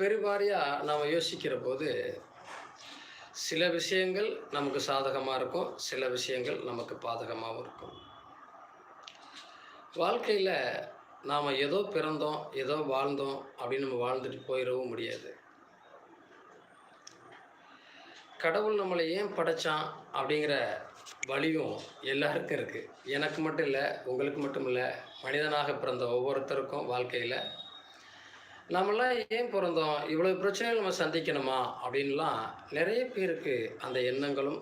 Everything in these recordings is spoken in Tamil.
பெருவாரியாக நாம் யோசிக்கிற போது சில விஷயங்கள் நமக்கு சாதகமாக இருக்கும் சில விஷயங்கள் நமக்கு பாதகமாகவும் இருக்கும். வாழ்க்கையில் நாம் ஏதோ பிறந்தோம் ஏதோ வாழ்ந்தோம் அப்படின்னு நம்ம வாழ்ந்துட்டு போயிடவும் முடியாது. கடவுள் நம்மளை ஏன் படைச்சான் அப்படிங்கிற வழியும் எல்லாருக்கும் இருக்குது எனக்கு மட்டும் இல்லை உங்களுக்கு மட்டும் இல்லை மனிதனாக பிறந்த ஒவ்வொருத்தருக்கும் வாழ்க்கையில் நம்மளாம் ஏன் பிறந்தோம்? இவ்வளோ பிரச்சனைகள் நம்ம சந்திக்கணுமா? அப்படின்லாம் நிறைய பேருக்கு அந்த எண்ணங்களும்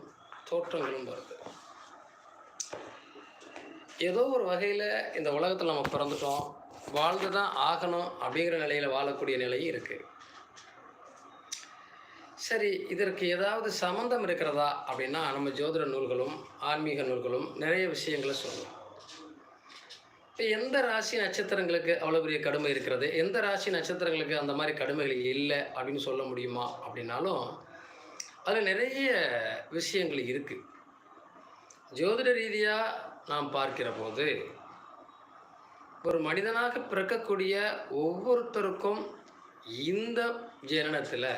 தோற்றங்களும் வருது. ஏதோ ஒரு வகையில் இந்த உலகத்தில் நம்ம பிறந்துட்டோம். வாழ்ந்து தான் ஆகணும் அப்படிங்கிற நிலையில் வாழக்கூடிய நிலையும் இருக்குது சரி இதற்கு ஏதாவது சம்மந்தம் இருக்கிறதா? அப்படின்னா நம்ம ஜோதிட நூல்களும் ஆன்மீக நூல்களும் நிறைய விஷயங்களை சொல்லுவோம் எந்த ராசி நட்சத்திரங்களுக்கு அவ்வளோ பெரிய கடுமை இருக்கிறது? எந்த ராசி நட்சத்திரங்களுக்கு அந்த மாதிரி கடுமைகள் இல்லை அப்படின்னு சொல்ல முடியுமா அப்படின்னாலும் அதில் நிறைய விஷயங்கள் இருக்குது ஜோதிட ரீதியாக நாம் பார்க்கிற போது ஒரு மனிதனாக பிறக்கக்கூடிய ஒவ்வொருத்தருக்கும் இந்த ஜனனத்தில்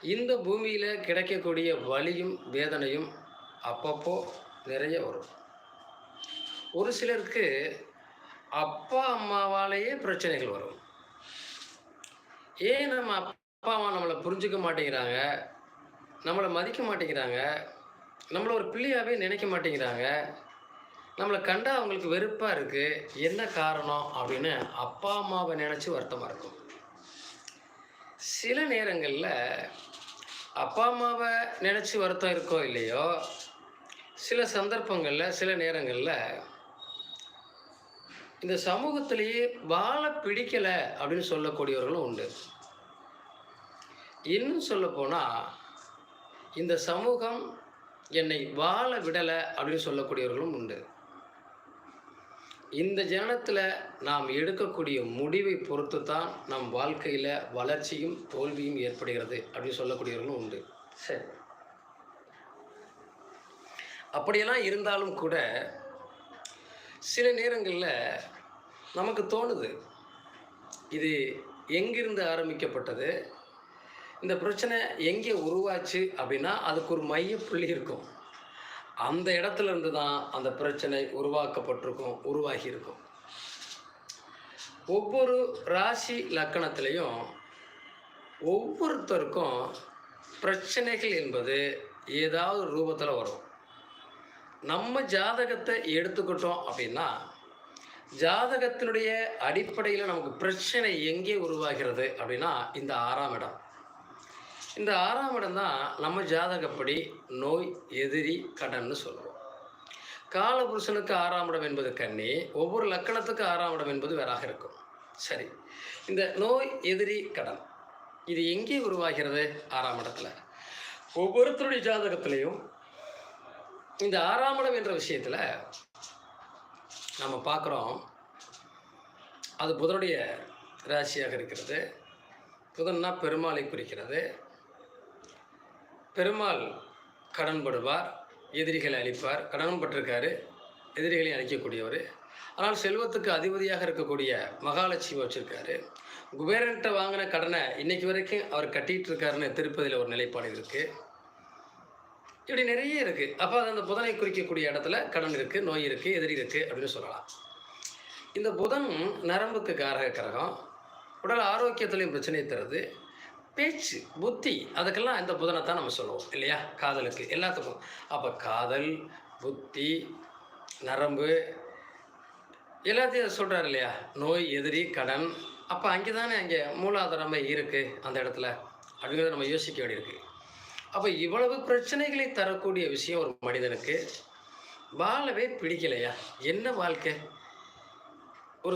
இந்த பூமியில் கிடைக்கக்கூடிய வலியும் வேதனையும் அப்பப்போ நிறைய வரும். ஒரு சிலருக்கு அப்பா அம்மாவாலேயே பிரச்சனைகள் வரும். ஏன் நம்ம அப்பா அம்மா நம்மளை புரிஞ்சுக்க மாட்டேங்கிறாங்க? நம்மளை மதிக்க மாட்டேங்கிறாங்க? நம்மளை ஒரு பிள்ளையாகவே நினைக்க மாட்டேங்கிறாங்க? நம்மளை கண்டா அவங்களுக்கு வெறுப்பாக இருக்குது என்ன காரணம்? அப்படின்னு அப்பா அம்மாவை நினச்சி வருத்தமாக இருக்கும். சில நேரங்களில் அப்பா அம்மாவை நினச்சி வருத்தம் இருக்கோ இல்லையோ சில சந்தர்ப்பங்களில் சில நேரங்களில் இந்த சமூகத்திலேயே வாழ பிடிக்கலை அப்படின்னு சொல்லக்கூடியவர்களும் உண்டு. இன்னும் சொல்லப்போனால் இந்த சமூகம் என்னை வாழ விடலை அப்படின்னு சொல்லக்கூடியவர்களும் உண்டு. இந்த ஜனனத்தில் நாம் எடுக்கக்கூடிய முடிவை பொறுத்து தான் நம் வாழ்க்கையில் வளர்ச்சியும் தோல்வியும் ஏற்படுகிறது அப்படின்னு சொல்லக்கூடியவர்களும் உண்டு. சரி. அப்படியெல்லாம் இருந்தாலும் கூட சில நேரங்களில் நமக்கு தோணுது இது எங்கிருந்து ஆரம்பிக்கப்பட்டது? இந்த பிரச்சனை எங்கே உருவாச்சு அப்படின்னா அதுக்கு ஒரு மையப்புள்ளி இருக்கும். அந்த இடத்துல இருந்து தான் அந்த பிரச்சனை உருவாக்கப்பட்டிருக்கும் உருவாகி இருக்கும் ஒவ்வொரு ராசி லக்கணத்திலையும் ஒவ்வொருத்தருக்கும் பிரச்சனைகள் என்பது ஏதாவது ரூபத்தில் வரும். நம்ம ஜாதகத்தை எடுத்துக்கிட்டோம் அப்படின்னா ஜாதகத்தினுடைய அடிப்படையில் நமக்கு பிரச்சனை எங்கே உருவாகிறது அப்படின்னா இந்த ஆறாம் இடம். இந்த ஆறாம் இடம் தான் நம்ம ஜாதகப்படி நோய் எதிரி கடன்னு சொல்லுவோம் காலபுருஷனுக்கு ஆறாம் இடம் என்பது கண்ணி ஒவ்வொரு லக்கணத்துக்கு ஆறாம் இடம் என்பது வேறாக இருக்கும். சரி இந்த நோய் எதிரி கடன் இது எங்கே உருவாகிறது? ஆறாம் இடத்துல. ஒவ்வொருத்தருடைய ஜாதகத்திலையும் இந்த ஆறாம் இடம் என்ற விஷயத்தில் நம்ம பார்க்குறோம். அது புதனுடைய ராசியாக இருக்கிறது. புதன்னா பெருமாளை குறிக்கிறது. பெருமாள் கடன் படுவார் எதிரிகளை அழிப்பார். கடன் பட்டிருக்காரு எதிரிகளை அழிக்கக்கூடியவர். ஆனால் செல்வத்துக்கு அதிபதியாக இருக்கக்கூடிய மகாலட்சுமி வச்சுருக்காரு. குபேரன்கிட்ட வாங்கின கடனை இன்னைக்கு வரைக்கும் அவர் கட்டிகிட்டு இருக்காருன்னு திருப்பதியில் ஒரு நிலைப்பாடு இருக்குது இப்படி நிறைய இருக்குது அப்போ அந்த புதனை குறிக்கக்கூடிய இடத்துல கடன் இருக்குது நோய் இருக்குது எதிரி இருக்கு அப்படின்னு சொல்லலாம். இந்த புதன் நரம்புக்கு காரக கிரகம் உடல் ஆரோக்கியத்துலேயும் பிரச்சனையை தருது. பேச்சு புத்தி அதுக்கெல்லாம் இந்த புதனை தான் நம்ம சொல்லுவோம் இல்லையா? காதலுக்கு எல்லாத்துக்கும். அப்போ காதல் புத்தி நரம்பு எல்லாத்தையும் சொல்கிறார் இல்லையா? நோய் எதிரி கடன். அப்போ அங்கே தானே அங்கே மூலாதாரமாக இருக்குது அந்த இடத்துல. அப்படிங்கிறத நம்ம யோசிக்க வேண்டியிருக்கு. அப்போ இவ்வளவு பிரச்சனைகளை தரக்கூடிய விஷயம் ஒரு மனிதனுக்கு வாழவே பிடிக்கலையா? என்ன வாழ்க்கை?